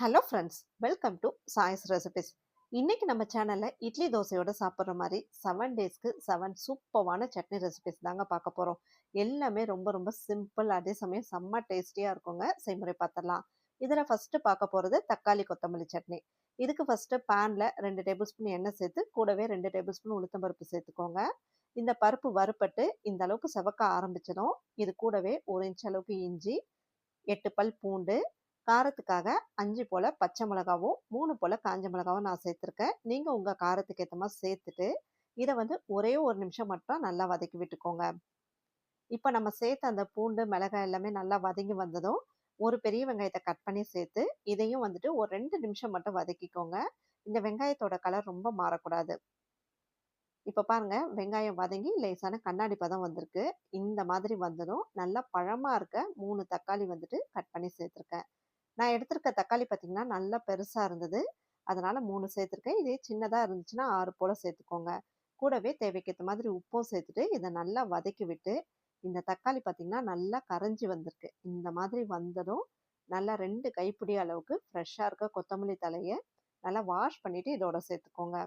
Hello friends welcome to choice recipes இன்றைக்கி நம்ம சேனலில் இட்லி தோசையோட சாப்பிட்ற மாதிரி செவன் டேஸ்க்கு செவன் சூப்பரான சட்னி ரெசிபிஸ் தாங்க பார்க்க போகிறோம் எல்லாமே ரொம்ப ரொம்ப சிம்பிள் அதே சமயம் செம்ம டேஸ்டியாக இருக்குங்க. செய்முறை பார்த்துடலாம். இதில் ஃபஸ்ட்டு பார்க்க போகிறது தக்காளி கொத்தமல்லி சட்னி. இதுக்கு ஃபஸ்ட்டு பேனில் ரெண்டு டேபிள் ஸ்பூன் எண்ணெய் சேர்த்து கூடவே ரெண்டு டேபிள் ஸ்பூன் உளுத்தம்பருப்பு சேர்த்துக்கோங்க. இந்த பருப்பு வறுப்பட்டு இந்த அளவுக்கு செவக்க ஆரம்பிச்சிடும். இது கூடவே ஒரு இன்ச் அளவுக்கு இஞ்சி எட்டு பல் பூண்டு காரத்துக்காக அஞ்சு போல் பச்சை மிளகாவும் மூணு போல் காஞ்ச மிளகாவும் நான் சேர்த்துருக்கேன். நீங்கள் உங்கள் காரத்துக்கு ஏற்ற மாதிரி சேர்த்துட்டு இதை வந்து ஒரே ஒரு நிமிஷம் மட்டும் நல்லா வதக்கி விட்டுக்கோங்க. இப்போ நம்ம சேர்த்த அந்த பூண்டு மிளகாய் எல்லாமே நல்லா வதங்கி வந்ததும் ஒரு பெரிய வெங்காயத்தை கட் பண்ணி சேர்த்து இதையும் வந்துட்டு ஒரு ரெண்டு நிமிஷம் மட்டும் வதக்கிக்கோங்க. இந்த வெங்காயத்தோட கலர் ரொம்ப மாறக்கூடாது. இப்போ பாருங்க வெங்காயம் வதங்கி லேசான கண்ணாடி பதம் வந்திருக்கு. இந்த மாதிரி வந்ததும் நல்லா பழமாக இருக்க மூணு தக்காளி வந்துட்டு கட் பண்ணி சேர்த்துருக்கேன். நான் எடுத்திருக்க தக்காளி பார்த்தீங்கன்னா நல்லா பெருசாக இருந்தது. அதனால் மூணு சேர்த்துருக்கேன். இதே சின்னதாக இருந்துச்சுன்னா ஆறு போல் சேர்த்துக்கோங்க. கூடவே தேவைக்கேற்ற மாதிரி உப்பும் சேர்த்துட்டு இதை நல்லா வதக்கி விட்டு இந்த தக்காளி பார்த்தீங்கன்னா நல்லா கரைஞ்சி வந்திருக்கு. இந்த மாதிரி வந்ததும் நல்லா ரெண்டு கைப்பிடி அளவுக்கு ஃப்ரெஷ்ஷாக இருக்க கொத்தமல்லி தலையை நல்லா வாஷ் பண்ணிவிட்டு இதோட சேர்த்துக்கோங்க.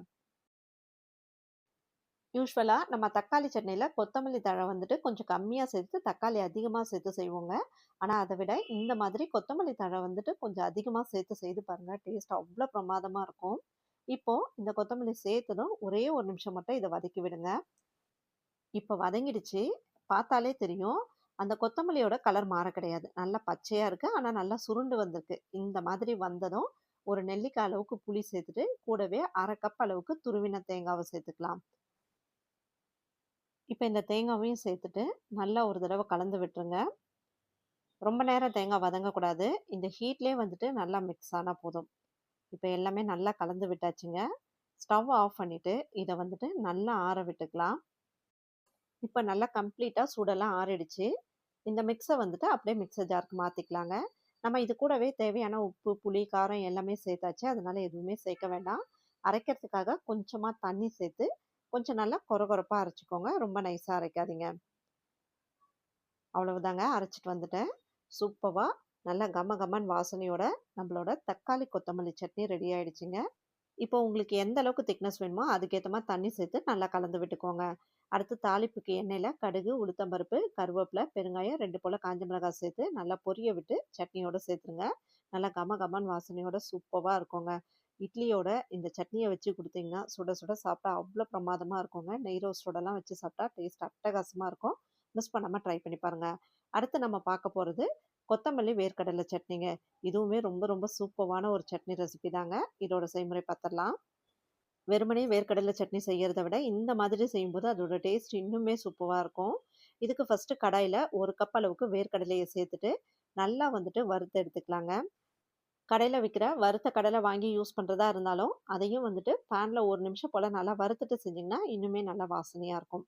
யூஸ்வலாக நம்ம தக்காளி சட்னியில் கொத்தமல்லி தழை வந்துட்டு கொஞ்சம் கம்மியாக சேர்த்து தக்காளி அதிகமாக சேர்த்து செய்வோங்க. ஆனால் அதை விட இந்த மாதிரி கொத்தமல்லி தழை வந்துட்டு கொஞ்சம் அதிகமாக சேர்த்து செய்து பாருங்கள் டேஸ்ட் அவ்வளோ பிரமாதமாக இருக்கும். இப்போது இந்த கொத்தமல்லி சேர்த்ததும் ஒரே ஒரு நிமிஷம் மட்டும் இதை வதக்கி விடுங்க. இப்போ வதங்கிடுச்சு. பார்த்தாலே தெரியும். அந்த கொத்தமல்லியோட கலர் மாற கிடையாது. நல்லா பச்சையாக இருக்குது ஆனால் நல்லா சுருண்டு வந்திருக்கு. இந்த மாதிரி வந்ததும் ஒரு நெல்லிக்காய் அளவுக்கு புளி சேர்த்துட்டு கூடவே அரை கப் அளவுக்கு துருவின தேங்காவை சேர்த்துக்கலாம். இப்போ இந்த தேங்காவையும் சேர்த்துட்டு நல்லா ஒரு தடவை கலந்து விட்டுருங்க. ரொம்ப நேரம் தேங்காய் வதங்கக்கூடாது. இந்த ஹீட்லேயே வந்துட்டு நல்லா மிக்ஸ் ஆனால் போதும். இப்போ எல்லாமே நல்லா கலந்து விட்டாச்சுங்க. ஸ்டவ் ஆஃப் பண்ணிவிட்டு இதை வந்துட்டு நல்லா ஆற விட்டுக்கலாம். இப்போ நல்லா கம்ப்ளீட்டாக சூடெல்லாம் ஆறிடுச்சு. இந்த மிக்ஸை வந்துட்டு அப்படியே மிக்சர் ஜாருக்கு மாற்றிக்கலாங்க நம்ம இது கூடவே தேவையான உப்பு புளி காரம் எல்லாமே சேர்த்தாச்சு. அதனால் எதுவுமே சேர்க்க வேண்டாம். அரைக்கிறதுக்காக கொஞ்சமாக தண்ணி சேர்த்து கொஞ்சம் நல்லா கொரகொரப்பாக அரைச்சிக்கோங்க. ரொம்ப நைஸாக அரைக்காதீங்க. அவ்வளவுதாங்க. அரைச்சிட்டு வந்துட்டேன். சூப்பராக நல்லா கம கமன் வாசனையோட நம்மளோட தக்காளி கொத்தமல்லி சட்னி ரெடி ஆயிடுச்சுங்க. இப்போ உங்களுக்கு எந்த அளவுக்கு திக்னஸ் வேணுமோ அதுக்கேற்ற மாதிரி தண்ணி சேர்த்து நல்லா கலந்து விட்டுக்கோங்க. அடுத்து தாளிப்புக்கு எண்ணெயில் கடுகு உளுத்தம்பருப்பு கருவேப்பிலை பெருங்காயம் ரெண்டு போல் காஞ்ச மிளகாய் சேர்த்து நல்லா பொரிய விட்டு சட்னியோட சேர்த்துருங்க. நல்லா கம கமன் வாசனையோட சூப்பராக இருக்குங்க. இட்லியோட இந்த சட்னியை வச்சு கொடுத்தீங்கன்னா சுட சுட சாப்பிட்டா அவ்வளோ பிரமாதமாக இருக்குங்க. நெய் ரோஸ்டோடலாம் வச்சு சாப்பிட்டா டேஸ்ட் அட்டகாசமாக இருக்கும். மிஸ் பண்ணாமல் ட்ரை பண்ணி பாருங்கள் அடுத்து நம்ம பார்க்க போகிறது கொத்தமல்லி வேர்க்கடலை சட்னிங்க. இதுவுமே ரொம்ப ரொம்ப சூப்பரான ஒரு சட்னி ரெசிபி தாங்க. இதோட செய்முறை பார்த்துடலாம். வெறுமனே வேர்க்கடலை சட்னி செய்கிறத விட இந்த மாதிரி செய்யும்போது அதோட டேஸ்ட் இன்னுமே சூப்பராக இருக்கும். இதுக்கு ஃபஸ்ட்டு கடாயில் ஒரு கப் அளவுக்கு வேர்க்கடலையை சேர்த்துட்டு நல்லா வந்துட்டு வறுத்து எடுத்துக்கலாங்க. கடையில் விற்கிற வறுத்த கடலை வாங்கி யூஸ் பண்ணுறதா இருந்தாலும் அதையும் வந்துட்டு பேனில் ஒரு நிமிஷம் போல் நல்லா வறுத்துட்டு செஞ்சிங்கன்னா இன்னுமே நல்லா வாசனையாக இருக்கும்.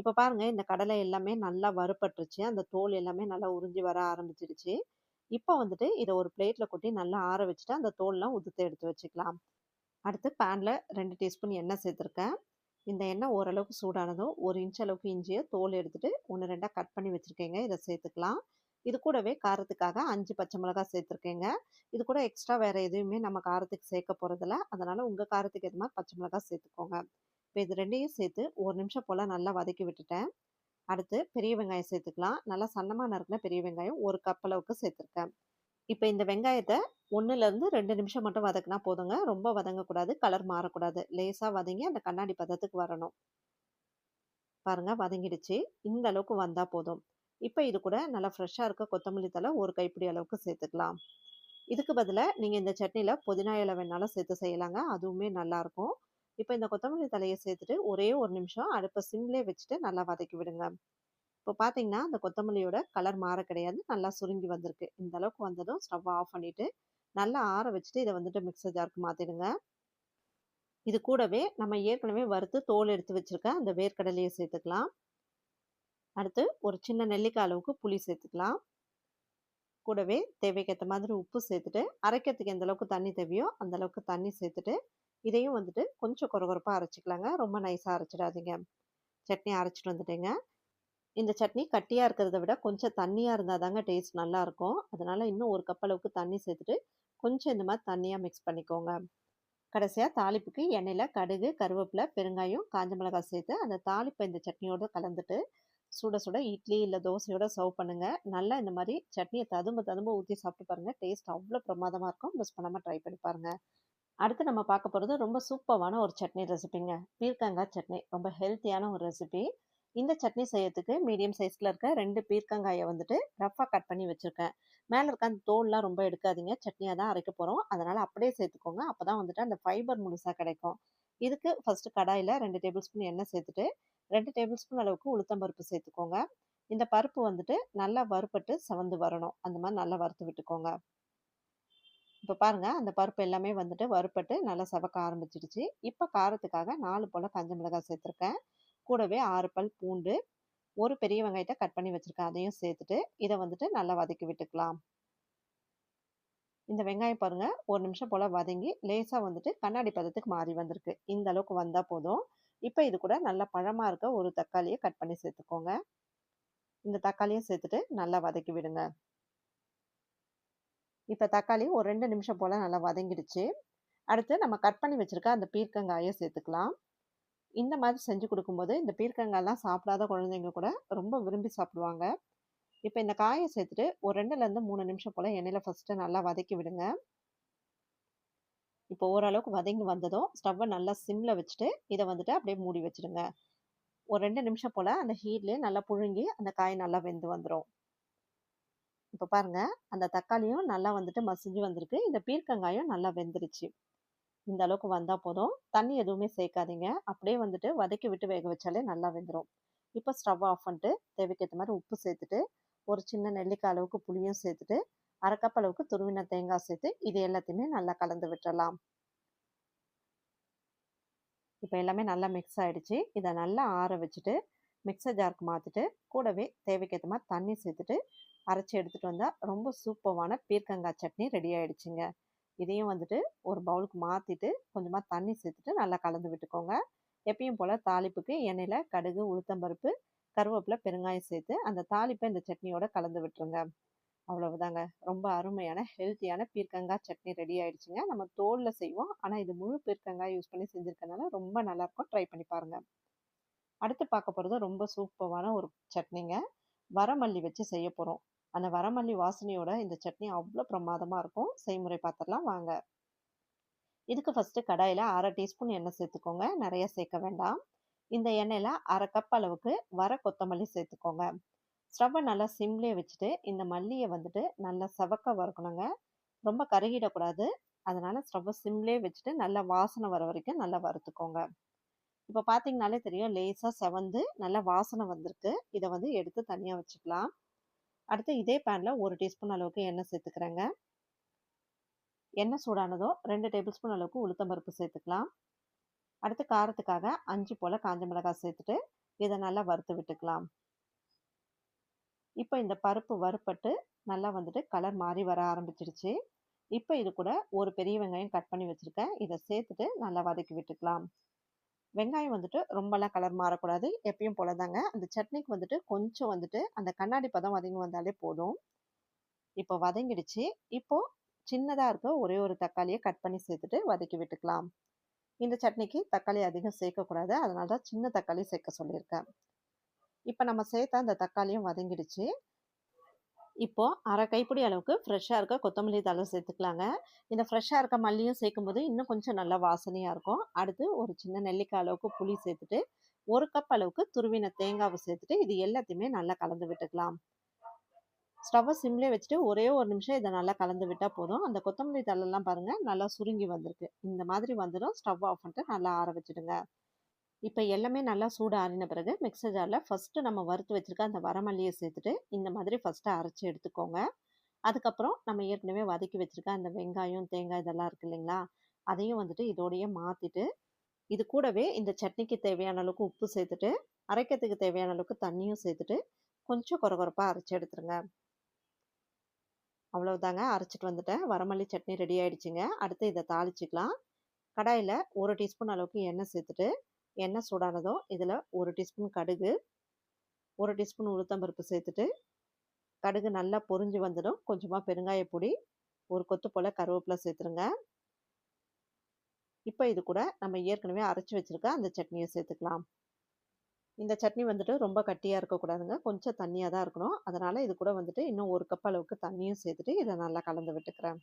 இப்போ பாருங்கள் இந்த கடலை எல்லாமே நல்லா வறுப்பட்டுருச்சு அந்த தோல் எல்லாமே நல்லா உறிஞ்சி வர ஆரம்பிச்சிருச்சு. இப்போ வந்துட்டு இதை ஒரு பிளேட்டில் கொட்டி நல்லா ஆற வச்சுட்டு அந்த தோல்லாம் உதுத்து எடுத்து வச்சுக்கலாம். அடுத்து பேனில் ரெண்டு டீஸ்பூன் எண்ணெய் சேர்த்துருக்கேன். இந்த எண்ணெய் ஓரளவுக்கு சூடானதும் ஒரு இன்ச் அளவுக்கு இஞ்சியை தோல் எடுத்துகிட்டு ஒன்று ரெண்டாக கட் பண்ணி வச்சுருக்கேங்க. இதை சேர்த்துக்கலாம். இது கூடவே காரத்துக்காக அஞ்சு பச்சை மிளகாய் சேர்த்துருக்கேங்க. இது கூட எக்ஸ்ட்ரா வேறு எதுவுமே நம்ம காரத்துக்கு சேர்க்க போகிறதில்ல அதனால் உங்கள் காரத்துக்கு எதுமா மாதிரி பச்சை மிளகாய் சேர்த்துக்கோங்க. இப்போ இது ரெண்டையும் சேர்த்து ஒரு நிமிஷம் போல் நல்லா வதக்கி விட்டுட்டேன். அடுத்து பெரிய வெங்காயம் சேர்த்துக்கலாம். நல்லா சன்னமாக நறுக்கின பெரிய வெங்காயம் ஒரு கப் அளவுக்கு சேர்த்துருக்கேன். இப்போ இந்த வெங்காயத்தை ஒன்றுலேருந்து ரெண்டு நிமிஷம் மட்டும் வதக்கினா போதுங்க. ரொம்ப வதங்கக்கூடாது. கலர் மாறக்கூடாது. லேசாக வதங்கி அந்த கண்ணாடி பதத்துக்கு வரணும். பாருங்கள் வதங்கிடுச்சு. இந்த அளவுக்கு வந்தால் போதும். இப்போ இது கூட நல்லா ஃப்ரெஷ்ஷாக இருக்க கொத்தமல்லி தலை ஒரு கைப்பிடி அளவுக்கு சேர்த்துக்கலாம். இதுக்கு பதிலாக நீங்கள் இந்த சட்னியில் புதினா இலை வேணாலும் சேர்த்து செய்யலாங்க அதுவுமே நல்லாயிருக்கும் இப்போ இந்த கொத்தமல்லி தலையை சேர்த்துட்டு ஒரே ஒரு நிமிஷம் அடுப்பை சிம்லே வச்சுட்டு நல்லா வதக்கி விடுங்க. இப்போ பார்த்தீங்கன்னா அந்த கொத்தமல்லியோட கலர் மாற கிடையாது நல்லா சுருங்கி வந்திருக்கு. இந்த அளவுக்கு வந்ததும் ஸ்டவ் ஆஃப் பண்ணிவிட்டு நல்லா ஆற வச்சுட்டு இதை வந்துட்டு மிக்சர் ஜாருக்கு மாற்றிடுங்க இது கூடவே நம்ம ஏற்கனவே வறுத்து தோல் எடுத்து வச்சுருக்க அந்த வேர்க்கடலையை சேர்த்துக்கலாம். அடுத்து ஒரு சின்ன நெல்லிக்காய் அளவுக்கு புளி சேர்த்துக்கலாம். கூடவே தேவைக்கேற்ற மாதிரி உப்பு சேர்த்துட்டு அரைக்கிறதுக்கு எந்த அளவுக்கு தண்ணி தேவையோ அந்த அளவுக்கு தண்ணி சேர்த்துட்டு இதையும் வந்துட்டு கொஞ்சம் குறகுறப்பாக அரைச்சிக்கலாங்க. ரொம்ப நைஸாக அரைச்சிடாதீங்க. சட்னி அரைச்சிட்டு வந்துட்டேங்க. இந்த சட்னி கட்டியாக இருக்கிறத விட கொஞ்சம் தண்ணியாக இருந்தால் தாங்க டேஸ்ட் நல்லாயிருக்கும் அதனால் இன்னும் ஒரு கப் அளவுக்கு தண்ணி சேர்த்துட்டு கொஞ்சம் இந்த மாதிரி தண்ணியாக மிக்ஸ் பண்ணிக்கோங்க. கடைசியாக தாளிப்புக்கு எண்ணெயில் கடுகு கருவேப்பிலை பெருங்காயம் காஞ்ச மிளகாய் சேர்த்து அந்த தாளிப்பை இந்த சட்னியோடு கலந்துட்டு சுட சுட இட்லி இல்லை தோசையோட சர்வ் பண்ணுங்கள் நல்லா இந்த மாதிரி சட்னியை ததும்ப ததும்ப ஊற்றி சாப்பிட்டு பாருங்கள் டேஸ்ட் அவ்வளோ பிரமாதமாக இருக்கும். மிஸ் பண்ணாமல் ட்ரை பண்ணி பாருங்கள் அடுத்து நம்ம பார்க்க போகிறது ரொம்ப சூப்பரான ஒரு சட்னி ரெசிபிங்க. பீர்க்கங்காய் சட்னி. ரொம்ப ஹெல்த்தியான ஒரு ரெசிபி. இந்த சட்னி செய்யறதுக்கு மீடியம் சைஸில் இருக்க ரெண்டு பீர்க்கங்காயை வந்துட்டு ரஃப்பாக கட் பண்ணி வச்சுருக்கேன். மேலே இருக்க அந்த தோல்லாம் ரொம்ப எடுக்காதீங்க. சட்னியாக தான் அரைக்க போகிறோம் அதனால் அப்படியே சேர்த்துக்கோங்க. அப்போ தான் வந்துட்டு அந்த ஃபைபர் முழுசாக கிடைக்கும். இதுக்கு ஃபஸ்ட்டு கடாயில் ரெண்டு டேபிள் ஸ்பூன் எண்ணெய் சேர்த்துட்டு ரெண்டு டேபிள் ஸ்பூன் அளவுக்கு உளுத்தம்பருப்பு சேர்த்துக்கோங்க. இந்த பருப்பு வந்துட்டு நல்லா வறுப்பட்டு செவந்து வரணும். அந்த மாதிரி நல்லா வறுத்து விட்டுக்கோங்க. இப்போ பாருங்க அந்த பருப்பு எல்லாமே வந்துட்டு வறுப்பட்டு நல்லா செவக்க ஆரம்பிச்சிடுச்சு. இப்போ காரத்துக்காக நாலு போல் கஞ்ச மிளகாய் சேர்த்துருக்கேன். கூடவே ஆறு பல் பூண்டு ஒரு பெரிய வெங்காயத்தை கட் பண்ணி வச்சுருக்கேன். அதையும் சேர்த்துட்டு இதை வந்துட்டு நல்லா வதக்கி விட்டுக்கலாம். இந்த வெங்காயம் பாருங்கள் ஒரு நிமிஷம் போல் வதங்கி லேசாக வந்துட்டு கண்ணாடி பதத்துக்கு மாறி வந்திருக்கு. இந்த அளவுக்கு வந்தால் போதும். இப்போ இது கூட நல்லா பழமாக இருக்க ஒரு தக்காளியை கட் பண்ணி சேர்த்துக்கோங்க இந்த தக்காளியும் சேர்த்துட்டு நல்லா வதக்கி விடுங்க. இப்போ தக்காளி ஒரு ரெண்டு நிமிஷம் போல் நல்லா வதங்கிடுச்சு. அடுத்து நம்ம கட் பண்ணி வச்சுருக்க அந்த பீர்க்கங்காயை சேர்த்துக்கலாம் இந்த மாதிரி செஞ்சு கொடுக்கும்போது இந்த பீர்க்கங்காயெலாம் சாப்பிடாத குழந்தைங்க கூட ரொம்ப விரும்பி சாப்பிடுவாங்க. இப்போ இந்த காயை சேர்த்துட்டு ஒரு ரெண்டுலேருந்து மூணு நிமிஷம் போல் எண்ணெயில் ஃபஸ்ட்டு நல்லா வதக்கி விடுங்க. இப்போ ஓரளவுக்கு வதங்கி வந்ததும் ஸ்டவ்வை நல்லா சிம்மில் வச்சுட்டு இதை வந்துட்டு அப்படியே மூடி வச்சுடுங்க. ஒரு ரெண்டு நிமிஷம் போல் அந்த ஹீட்லேயே நல்லா புழுங்கி அந்த காய் நல்லா வெந்து வந்துடும் இப்போ பாருங்கள் அந்த தக்காளியும் நல்லா வந்துட்டு மசிஞ்சு வந்திருக்கு. இந்த பீர்க்கங்காயும் நல்லா வெந்துருச்சு. இந்த அளவுக்கு வந்தால் போதும். தண்ணி எதுவுமே சேர்க்காதீங்க. அப்படியே வந்துட்டு வதக்கி விட்டு வேக வச்சாலே நல்லா வெந்துடும் இப்போ ஸ்டவ் ஆஃப் பண்ணிட்டு தேவைக்கேற்ற மாதிரி உப்பு சேர்த்துட்டு ஒரு சின்ன நெல்லிக்காய் அளவுக்கு புளியும் சேர்த்துட்டு அரை கப் அளவுக்கு துருவின தேங்காய் சேர்த்து இது எல்லாத்தையுமே நல்லா கலந்து விட்டுறலாம். இப்போ எல்லாமே நல்லா மிக்ஸ் ஆகிடுச்சு இதை நல்லா ஆற வச்சுட்டு மிக்சர் ஜாருக்கு மாற்றிட்டு கூடவே தேவைக்கேற்ற மாதிரி தண்ணி சேர்த்துட்டு அரைச்சி எடுத்துகிட்டு வந்தால் ரொம்ப சூப்பரான பீர்க்கங்காய் சட்னி ரெடி ஆகிடுச்சிங்க இதையும் வந்துட்டு ஒரு பவுலுக்கு மாற்றிட்டு கொஞ்சமாக தண்ணி சேர்த்துட்டு நல்லா கலந்து விட்டுக்கோங்க. எப்பயும் போல் தாளிப்புக்கு எண்ணெயில் கடுகு உளுத்தம்பருப்பு கருவேப்பிலை பெருங்காயம் சேர்த்து அந்த தாளிப்பை இந்த சட்னியோட கலந்து விட்டுருங்க. அவ்வளவுதாங்க. ரொம்ப அருமையான ஹெல்த்தியான பீர்க்கங்காய் சட்னி ரெடி ஆயிடுச்சுங்க. நம்ம தோலில் செய்வோம். ஆனால் இது முழு பீர்க்கங்காய் யூஸ் பண்ணி செஞ்சுருக்கனால ரொம்ப நல்லாயிருக்கும் ட்ரை பண்ணி பாருங்கள் அடுத்து பார்க்க போகிறது ரொம்ப சூப்பரான ஒரு சட்னிங்க. வரமல்லி வச்சு செய்ய போகிறோம் அந்த வரமல்லி வாசனையோட இந்த சட்னி அவ்வளோ பிரமாதமாக இருக்கும். செய்முறை பார்த்துடலாம். வாங்க. இதுக்கு ஃபஸ்ட்டு கடாயில் அரை டீஸ்பூன் எண்ணெய் சேர்த்துக்கோங்க. நிறைய சேர்க்க வேண்டாம். இந்த எண்ணெயில் அரை கப் அளவுக்கு வர கொத்தமல்லி சேர்த்துக்கோங்க. ஸ்டவ்வை நல்லா சிம்லேயே வச்சுட்டு இந்த மல்லியை வந்துட்டு நல்லா செவக்க வறுக்கணுங்க. ரொம்ப கருகிடக்கூடாது. அதனால் ஸ்டவ்வை சிம்லேயே வச்சுட்டு நல்லா வாசனை வர வரைக்கும் நல்லா வறுத்துக்கோங்க. இப்போ பார்த்தீங்கனாலே தெரியும் லேசாக செவந்து நல்லா வாசனை வந்திருக்கு. இதை வந்து எடுத்து தனியாக வச்சுக்கலாம். அடுத்து இதே பேனில் ஒரு டீஸ்பூன் அளவுக்கு எண்ணெய் சேர்த்துக்கிறேங்க. எண்ணெய் சூடானதோ ரெண்டு டேபிள் ஸ்பூன் அளவுக்கு உளுத்தம்பருப்பு சேர்த்துக்கலாம். அடுத்து காரத்துக்காக அஞ்சு போல் காஞ்ச மிளகாய் சேர்த்துட்டு இதை நல்லா வறுத்து விட்டுக்கலாம். இப்போ இந்த பருப்பு வறுப்பட்டு நல்லா வந்துட்டு கலர் மாறி வர ஆரம்பிச்சிடுச்சு. இப்போ இது கூட ஒரு பெரிய வெங்காயம் கட் பண்ணி வச்சுருக்கேன். இதை சேர்த்துட்டு நல்லா வதக்கி விட்டுக்கலாம். வெங்காயம் வந்துட்டு ரொம்பலாம் கலர் மாறக்கூடாது. எப்பயும் போல தாங்க அந்த சட்னிக்கு வந்துட்டு கொஞ்சம் வந்துட்டு அந்த கண்ணாடி பதம் வதங்கி வந்தாலே போதும். இப்போ வதங்கிடுச்சு. இப்போ சின்னதாக இருக்க ஒரே ஒரு தக்காளியை கட் பண்ணி சேர்த்துட்டு வதக்கி விட்டுக்கலாம். இந்த சட்னிக்கு தக்காளி அதிகம் சேர்க்கக்கூடாது. அதனால தான் சின்ன தக்காளி சேர்க்க சொல்லியிருக்கேன். இப்போ நம்ம சேர்த்த அந்த தக்காளியும் வதங்கிடுச்சு. இப்போ அரை கைப்பிடி அளவுக்கு ஃப்ரெஷ்ஷாக இருக்க கொத்தமல்லி தழை சேர்த்துக்கலாங்க. இந்த ஃப்ரெஷ்ஷாக இருக்க மல்லியும் சேர்க்கும்போது இன்னும் கொஞ்சம் நல்லா வாசனையாக இருக்கும். அடுத்து ஒரு சின்ன நெல்லிக்காய் அளவுக்கு புளி சேர்த்துட்டு ஒரு கப் அளவுக்கு துருவின தேங்காவை சேர்த்துட்டு இது எல்லாத்தையுமே நல்லா கலந்து விட்டுக்கலாம். ஸ்டவ்வை சிம்லேயே வச்சுட்டு ஒரே ஒரு நிமிஷம் இதை நல்லா கலந்து விட்டால் போதும். அந்த கொத்தமல்லி தழெல்லாம் பாருங்கள் நல்லா சுருங்கி வந்திருக்கு. இந்த மாதிரி வந்துடும். ஸ்டவ் ஆஃப் பண்ணிட்டு நல்லா ஆற வச்சுடுங்க. இப்போ எல்லாமே நல்லா சூடு ஆறின பிறகு மிக்சர் ஜாரில் ஃபஸ்ட்டு நம்ம வறுத்து வச்சுருக்க அந்த வரமல்லியை சேர்த்துட்டு இந்த மாதிரி ஃபஸ்ட்டு அரைச்சி எடுத்துக்கோங்க. அதுக்கப்புறம் நம்ம ஏற்கனவே வதக்கி வச்சுருக்க அந்த வெங்காயம் தேங்காய் இதெல்லாம் இருக்குது இல்லைங்களா? அதையும் வந்துட்டு இதோடையே மாற்றிட்டு இது கூடவே இந்த சட்னிக்கு தேவையான அளவுக்கு உப்பு சேர்த்துட்டு அரைக்கிறதுக்கு தேவையான அளவுக்கு தண்ணியும் சேர்த்துட்டு கொஞ்சம் குறகுறப்பாக அரைச்சி எடுத்துருங்க. அவ்வளவுதாங்க. அரைச்சிட்டு வந்துட்டேன். வரமல்லி சட்னி ரெடி ஆயிடுச்சுங்க. அடுத்து இதை தாளிச்சிக்கலாம். கடாயில் ஒரு டீஸ்பூன் அளவுக்கு எண்ணெய் சேர்த்துட்டு எண்ணெய் சூடானதும் இதில் ஒரு டீஸ்பூன் கடுகு ஒரு டீஸ்பூன் உளுத்தம்பருப்பு சேர்த்துட்டு கடுகு நல்லா பொரிஞ்சு வந்துடும் கொஞ்சமாக பெருங்காயப்பொடி ஒரு கொத்து போல கருவேப்பிலை சேர்த்துருங்க. இப்போ இது கூட நம்ம ஏற்கனவே அரைச்சி வச்சுருக்க அந்த சட்னியை சேர்த்துக்கலாம். இந்த சட்னி வந்துட்டு ரொம்ப கட்டியாக இருக்கக்கூடாதுங்க. கொஞ்சம் தண்ணியாக தான் இருக்கணும். அதனால் இது கூட வந்துட்டு இன்னும் ஒரு கப் அளவுக்கு தண்ணியும் சேர்த்துட்டு இதை நல்லா கலந்து விட்டுக்கிறேன்.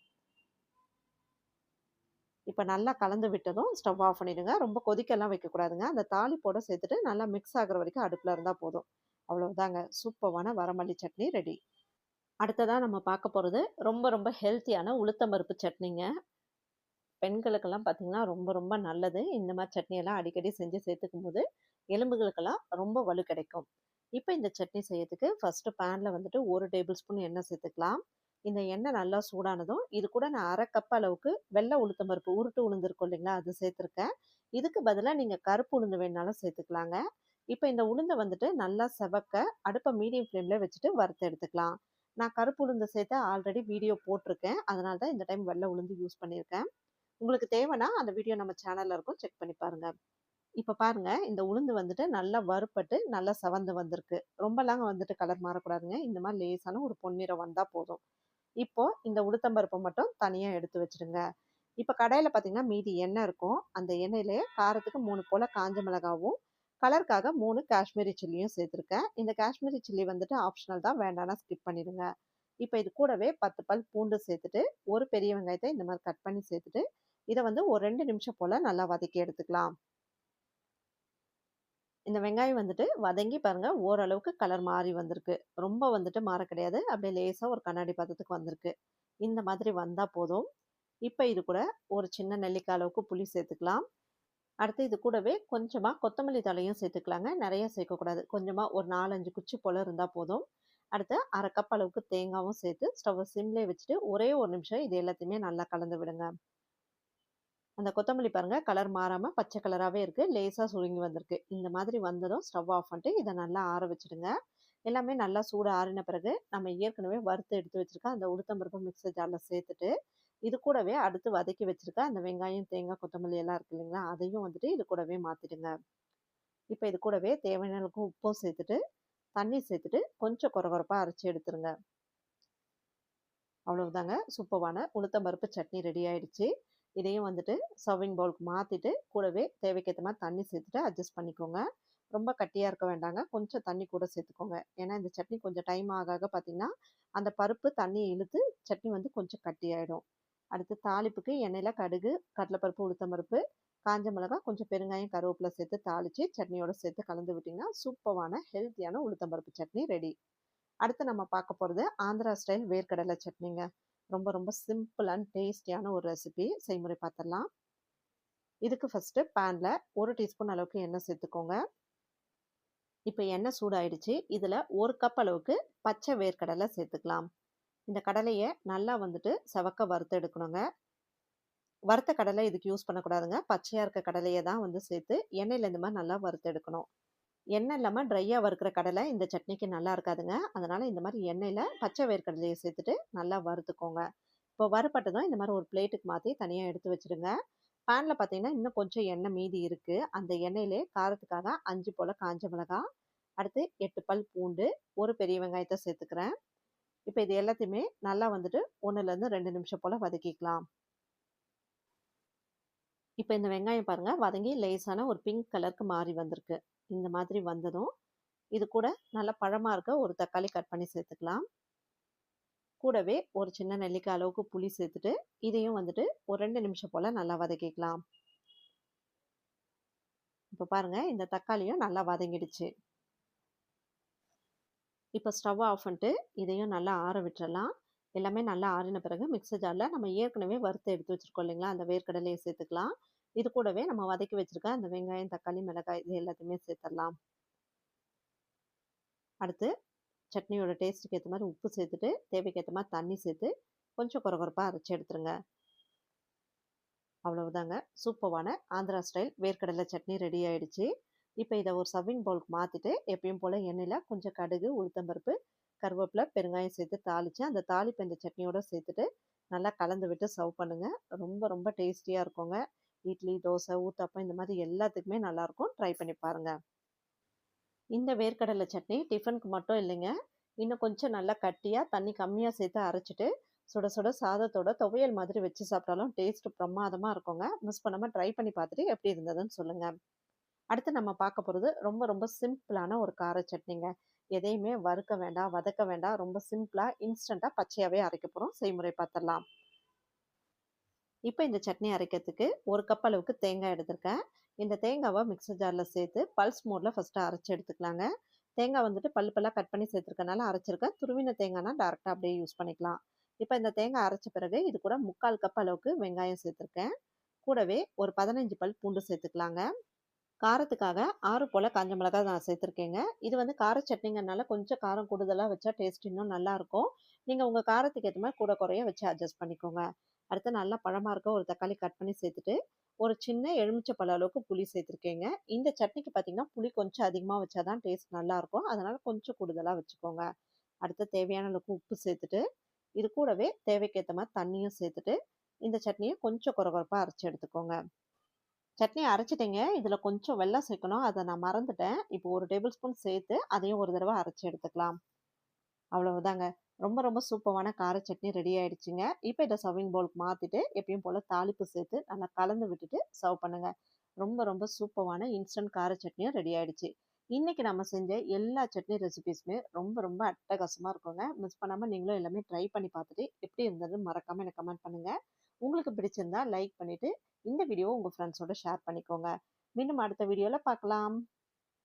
இப்போ நல்லா கலந்து விட்டதும் ஸ்டவ் ஆஃப் பண்ணிடுங்க. ரொம்ப கொதிக்கலாம் வைக்கக்கூடாதுங்க. அந்த தாளிப்போட சேர்த்துட்டு நல்லா மிக்ஸ் ஆகுற வரைக்கும் அடுப்பில் இருந்தால் போதும். அவ்வளோதாங்க சூப்பரான வரமல்லி சட்னி ரெடி. அடுத்ததாக நம்ம பார்க்க போகிறது ரொம்ப ரொம்ப ஹெல்த்தியான உளுத்தம்பருப்பு சட்னிங்க. பெண்களுக்கெல்லாம் பார்த்தீங்கன்னா, ரொம்ப ரொம்ப நல்லது. இந்த மாதிரி சட்னியெல்லாம் அடிக்கடி செஞ்சு சேர்த்துக்கும்போது, எலும்புகளுக்கெல்லாம் ரொம்ப வலு கிடைக்கும். இப்போ இந்த சட்னி செய்யறதுக்கு ஃபஸ்ட்டு பேனில் வந்துட்டு ஒரு டேபிள் ஸ்பூன் எண்ணெய் சேர்த்துக்கலாம். இந்த எண்ணெய் நல்லா சூடானதும், இது கூட நான் அரை கப் அளவுக்கு வெள்ளை உளுத்தம் பருப்பு, உருட்டு உளுந்து இருக்கும் இல்லைங்களா? அது சேர்த்துருக்கேன். இதுக்கு பதிலாக நீங்கள் கருப்பு உளுந்து வேணாலும் சேர்த்துக்கலாங்க. இப்போ இந்த உளுந்தை வந்துட்டு நல்லா செவக்க அடுப்பை மீடியம் ஃப்ளேமில் வச்சுட்டு வறுத்து எடுத்துக்கலாம். நான் கருப்பு உளுந்து சேர்த்து ஆல்ரெடி வீடியோ போட்டிருக்கேன். அதனால தான் இந்த டைம் வெள்ளை உளுந்து யூஸ் பண்ணியிருக்கேன். உங்களுக்கு தேவைன்னா அந்த வீடியோ நம்ம சேனலில் இருக்கும். செக் பண்ணி பாருங்க. இப்போ பாருங்க, இந்த உளுந்து வந்துட்டு நல்லா வறுப்பட்டு நல்லா செவந்து வந்திருக்கு. ரொம்பலாங்க வந்துட்டு கலர் மாறக்கூடாதுங்க. இந்த மாதிரி லேசான ஒரு பொன்னிறம் வந்தால் போதும். இப்போ இந்த உளுத்தம்பருப்பை மட்டும் தனியாக எடுத்து வச்சுடுங்க. இப்போ கடையில் பார்த்தீங்கன்னா, மீதி எண்ணெய் இருக்கும். அந்த எண்ணெயிலேயே காரத்துக்கு மூணு போல் காஞ்ச மிளகாவும், கலருக்காக மூணு காஷ்மீரி சில்லியும் சேர்த்துருக்கேன். இந்த காஷ்மீரி சில்லி வந்துட்டு ஆப்ஷனல் தான். வேண்டாம்னா ஸ்கிப் பண்ணிடுங்க. இப்போ இது கூடவே 10 பல் பூண்டு சேர்த்துட்டு, ஒரு பெரிய வெங்காயத்தை இந்த மாதிரி கட் பண்ணி சேர்த்துட்டு, இதை வந்து ஒரு ரெண்டு நிமிஷம் போல் நல்லா வதக்கி எடுத்துக்கலாம். இந்த வெங்காயம் வந்துட்டு வதங்கி பாருங்கள் ஓரளவுக்கு கலர் மாறி வந்திருக்கு. ரொம்ப வந்துட்டு மாற கிடையாது. அப்படியே லேசாக ஒரு கண்ணாடி பதத்துக்கு வந்திருக்கு. இந்த மாதிரி வந்தால் போதும். இப்போ இது கூட ஒரு சின்ன நெல்லிக்காய் அளவுக்கு புளி சேர்த்துக்கலாம். அடுத்து இது கூடவே கொஞ்சமாக கொத்தமல்லி தழையும் சேர்த்துக்கலாங்க. நிறைய சேர்க்கக்கூடாது. கொஞ்சமாக ஒரு 4, 5 குச்சி போல இருந்தால் போதும். அடுத்து அரை கப் அளவுக்கு தேங்காவும் சேர்த்து ஸ்டவ் சிம்லே வச்சுட்டு ஒரே ஒரு நிமிஷம் இது எல்லாத்தையுமே நல்லா கலந்து விடுங்க. அந்த கொத்தமல்லி பாருங்க கலர் மாறாம பச்சை கலராகவே இருக்கு. லேசா சுருங்கி வந்திருக்கு. இந்த மாதிரி வந்ததும் ஸ்டவ் ஆஃப் பண்ணிட்டு இதை நல்லா ஆற வச்சுடுங்க. எல்லாமே நல்லா சூடு ஆறின பிறகு, நம்ம ஏற்கனவே வறுத்து எடுத்து வச்சிருக்க அந்த உளுத்தம் பருப்பு மிக்ஸர் ஜார்ல சேர்த்துட்டு, இது கூடவே அடுத்து வதக்கி வச்சிருக்க அந்த வெங்காயம், தேங்காய், கொத்தமல்லி எல்லாம் இருக்கு இல்லைங்களா? அதையும் வந்துட்டு இது கூடவே மாத்திடுங்க. இப்போ இது கூடவே தேவையான அளவுக்கு உப்பும் சேர்த்துட்டு, தண்ணி சேர்த்துட்டு கொஞ்சம் கொர அரைச்சி எடுத்துருங்க. அவ்வளவுதாங்க. சூப்பர்வான உளுத்தம் பருப்பு சட்னி ரெடி ஆயிடுச்சு. இதையும் வந்துட்டு சர்விங் பவுலுக்கு மாற்றிட்டு கூடவே தேவைக்கேற்ற மாதிரி தண்ணி சேர்த்துட்டு அட்ஜஸ்ட் பண்ணிக்கோங்க. ரொம்ப கட்டியாக இருக்க வேண்டாங்க. கொஞ்சம் தண்ணி கூட சேர்த்துக்கோங்க. ஏன்னா இந்த சட்னி கொஞ்சம் டைம் ஆக ஆக பார்த்திங்கன்னா அந்த பருப்பு தண்ணியை இழுத்து சட்னி வந்து கொஞ்சம் கட்டியாயிடும். அடுத்து தாளிப்புக்கு எண்ணெயில் கடுகு, கடலைப்பருப்பு, உளுத்தம் பருப்பு, காஞ்ச மிளகாய், கொஞ்சம் பெருங்காயம், கருவேப்பிலை சேர்த்து தாளித்து சட்னியோடு சேர்த்து கலந்து விட்டிங்கன்னா சூப்பரான ஹெல்த்தியான உளுத்தம்பருப்பு சட்னி ரெடி. அடுத்து நம்ம பார்க்க போகிறது ஆந்திரா ஸ்டைல் வேர்க்கடலை சட்னிங்க. ரொம்ப ரொம்ப சிம்பிள் அண்ட் டேஸ்டியான ஒரு ரெசிபி. செய்முறை பார்த்துடலாம். இதுக்கு ஃபஸ்ட்டு பேனில் ஒரு டீஸ்பூன் அளவுக்கு எண்ணெய் சேர்த்துக்கோங்க. இப்போ எண்ணெய் சூடாயிடுச்சு. இதில் ஒரு கப் அளவுக்கு பச்சை வேர்க்கடலை சேர்த்துக்கலாம். இந்த கடலையை நல்லா வந்துட்டு செவக்க வறுத்து எடுக்கணுங்க. வறுத்த கடலை இதுக்கு யூஸ் பண்ணக்கூடாதுங்க. பச்சையாக இருக்க கடலையை தான் வந்து சேர்த்து எண்ணெயில் இந்த மாதிரி நல்லா வறுத்து எடுக்கணும். எண்ணெய் இல்லாமல் ட்ரையாக வறுக்கிற கடலை இந்த சட்னிக்கு நல்லா இருக்காதுங்க. அதனால் இந்த மாதிரி எண்ணெயில் பச்சை வேர்க்கடலையை சேர்த்துட்டு நல்லா வறுத்துக்கோங்க. இப்போ வறுப்பட்டதும் இந்த மாதிரி ஒரு பிளேட்டுக்கு மாற்றி தனியாக எடுத்து வச்சுடுங்க. பேன்ல பார்த்தீங்கன்னா, இன்னும் கொஞ்சம் எண்ணெய் மீதி இருக்குது அந்த எண்ணெயிலே காரத்துக்காக அஞ்சு போல் காஞ்ச மிளகாய், அடுத்து எட்டு பல் பூண்டு, ஒரு பெரிய வெங்காயத்தை சேர்த்துக்கிறேன். இப்போ இது எல்லாத்தையுமே நல்லா வந்துட்டு 1லேருந்து 2 நிமிஷம் போல் வதக்கிக்கலாம். இப்போ இந்த வெங்காயம் பாருங்கள் வதங்கி லேசான ஒரு பிங்க் கலருக்கு மாறி வந்திருக்கு. இந்த மாதிரி வந்ததும், இது கூட நல்ல பழமா இருக்க ஒரு தக்காளி கட் பண்ணி சேர்த்துக்கலாம். கூடவே ஒரு சின்ன நெல்லிக்காய் அளவுக்கு புளி சேர்த்துட்டு, இதையும் வந்துட்டு ஒரு ரெண்டு நிமிஷம் போல நல்லா வதக்கிக்கலாம். இப்போ பாருங்க இந்த தக்காளியும் நல்லா வதங்கிடுச்சு. இப்ப ஸ்டவ் ஆஃப் பண்ணிட்டு, இதையும் நல்லா ஆற விட்டுறலாம். எல்லாமே நல்லா ஆறின பிறகு மிக்ஸர் ஜார்ல நம்ம ஏற்கனவே வறுத்து எடுத்து வச்சிருக்கோம் இல்லைங்களா? அந்த வேர்க்கடலையை சேர்த்துக்கலாம். இது கூடவே நம்ம வதக்கி வச்சிருக்க அந்த வெங்காயம், தக்காளி, மிளகாய் இது எல்லாத்தையுமே சேர்த்துடலாம். அடுத்து சட்னியோட டேஸ்ட்டுக்கு ஏற்ற மாதிரி உப்பு சேர்த்துட்டு, தேவைக்கு மாதிரி தண்ணி சேர்த்து, கொஞ்சம் கொர அரைச்சி எடுத்துருங்க. அவ்வளவுதாங்க. சூப்பர்வான ஆந்திரா ஸ்டைல் வேர்க்கடலை சட்னி ரெடி ஆயிடுச்சு. இப்போ இதை ஒரு சர்விங் பவுலுக்கு மாற்றிட்டு எப்பயும் போல் எண்ணெயில் கொஞ்சம் கடுகு, உளுத்தம்பருப்பு கருவேப்பிலை, பெருங்காயம் சேர்த்து தாளித்து அந்த தாளிப்ப இந்த சட்னியோடு சேர்த்துட்டு, நல்லா கலந்து விட்டு சர்வ் பண்ணுங்கள் ரொம்ப ரொம்ப டேஸ்டியாக இருக்குங்க. இட்லி, தோசை, ஊத்தப்பம் இந்த மாதிரி எல்லாத்துக்குமே நல்லாயிருக்கும் ட்ரை பண்ணி பாருங்க. இந்த வேர்க்கடலை சட்னி டிஃபனுக்கு மட்டும் இல்லைங்க. இன்னும் கொஞ்சம் நல்லா கட்டியா, தண்ணி கம்மியாக சேர்த்து அரைச்சிட்டு சுட சுட சாதத்தோட துவையல் மாதிரி வச்சு சாப்பிட்டாலும் டேஸ்ட் பிரமாதமாக இருக்குங்க. மிஸ் பண்ணாம ட்ரை பண்ணி பார்த்துட்டு எப்படி இருந்ததுன்னு சொல்லுங்க. அடுத்து நம்ம பார்க்க போகிறது ரொம்ப ரொம்ப சிம்பிளான ஒரு கார சட்னிங்க. எதையுமே வறுக்க வேண்டாம், வதக்க வேண்டாம். ரொம்ப சிம்பிளாக இன்ஸ்டண்ட்டாக பச்சையாகவே அரைக்க போகிறோம் செய்முறை பார்த்துடலாம். இப்போ இந்த சட்னி அரைக்கிறதுக்கு ஒரு கப் அளவுக்கு தேங்காய் எடுத்திருக்கேன். இந்த தேங்காவை மிக்ஸர் ஜாரில் சேர்த்து பல்ஸ் மோட்ல ஃபஸ்ட்டு அரைச்சி எடுத்துக்கலாங்க. தேங்காய் வந்துட்டு பல்லு பல்லாக கட் பண்ணி சேர்த்துருக்கனால அரைச்சிருக்கேன். துருவின தேங்காய்னா டேரெக்டாக அப்படியே யூஸ் பண்ணிக்கலாம். இப்போ இந்த தேங்காய் அரைச்ச பிறகு இது கூட 3/4 கப் அளவுக்கு வெங்காயம் சேர்த்துருக்கேன். கூடவே ஒரு 15 பல் பூண்டு சேர்த்துக்கலாங்க. காரத்துக்காக ஆறு போல் காஞ்ச மிளகாய் நான் சேர்த்துருக்கேங்க. இது வந்து கார சட்னிங்கிறனால கொஞ்சம் காரம் கூடுதலாக வச்சா டேஸ்ட் இன்னும் நல்லாயிருக்கும் நீங்கள் உங்கள் காரத்துக்கு ஏற்ற மாதிரி கூட குறைய வச்சு அட்ஜஸ்ட் பண்ணிக்கோங்க. அடுத்து நல்லா பழமாக இருக்க ஒரு தக்காளி கட் பண்ணி சேர்த்துட்டு, ஒரு சின்ன எலுமிச்சை பழ அளவுக்கு புளி சேர்த்துருக்கேங்க. இந்த சட்னிக்கு பார்த்தீங்கன்னா, புளி கொஞ்சம் அதிகமாக வச்சா தான் டேஸ்ட் நல்லாயிருக்கும் அதனால் கொஞ்சம் கூடுதலாக வச்சுக்கோங்க. அடுத்து தேவையான அளவுக்கு உப்பு சேர்த்துட்டு, இது கூடவே தேவைக்கேற்ற மாதிரி தண்ணியும் சேர்த்துட்டு, இந்த சட்னியை கொஞ்சம் கொர அரைச்சி எடுத்துக்கோங்க. சட்னி அரைச்சிட்டிங்க இதில் கொஞ்சம் வெள்ளம் சேர்க்கணும். அதை நான் மறந்துட்டேன். இப்போ ஒரு டேபிள் ஸ்பூன் சேர்த்து, அதையும் ஒரு தடவை அரைச்சி எடுத்துக்கலாம். அவ்வளவுதாங்க. ரொம்ப ரொம்ப சூப்பரான கார சட்னி ரெடி ஆயிடுச்சுங்க. இப்போ இதை சர்விங் பவுலுக்கு மாற்றிட்டு எப்பயும் போல் தாளிப்பு சேர்த்து நல்லா கலந்து விட்டுட்டு சர்வ் பண்ணுங்க. ரொம்ப ரொம்ப சூப்பரான இன்ஸ்டன்ட் கார சட்னியும் ரெடி ஆயிடுச்சு. இன்னைக்கு நம்ம செஞ்ச எல்லா சட்னி ரெசிபீஸுமே ரொம்ப ரொம்ப அட்டகாசமாக இருக்குங்க. மிஸ் பண்ணாமல் நீங்களும் எல்லாமே ட்ரை பண்ணி பார்த்துட்டு, எப்படி இருந்தது மறக்காமல் எனக்கு கமெண்ட் பண்ணுங்கள் உங்களுக்கு பிடிச்சிருந்தா லைக் பண்ணிவிட்டு இந்த வீடியோவை உங்கள் ஃப்ரெண்ட்ஸோட ஷேர் பண்ணிக்கோங்க. மீண்டும் அடுத்த வீடியோவில் பார்க்கலாம்.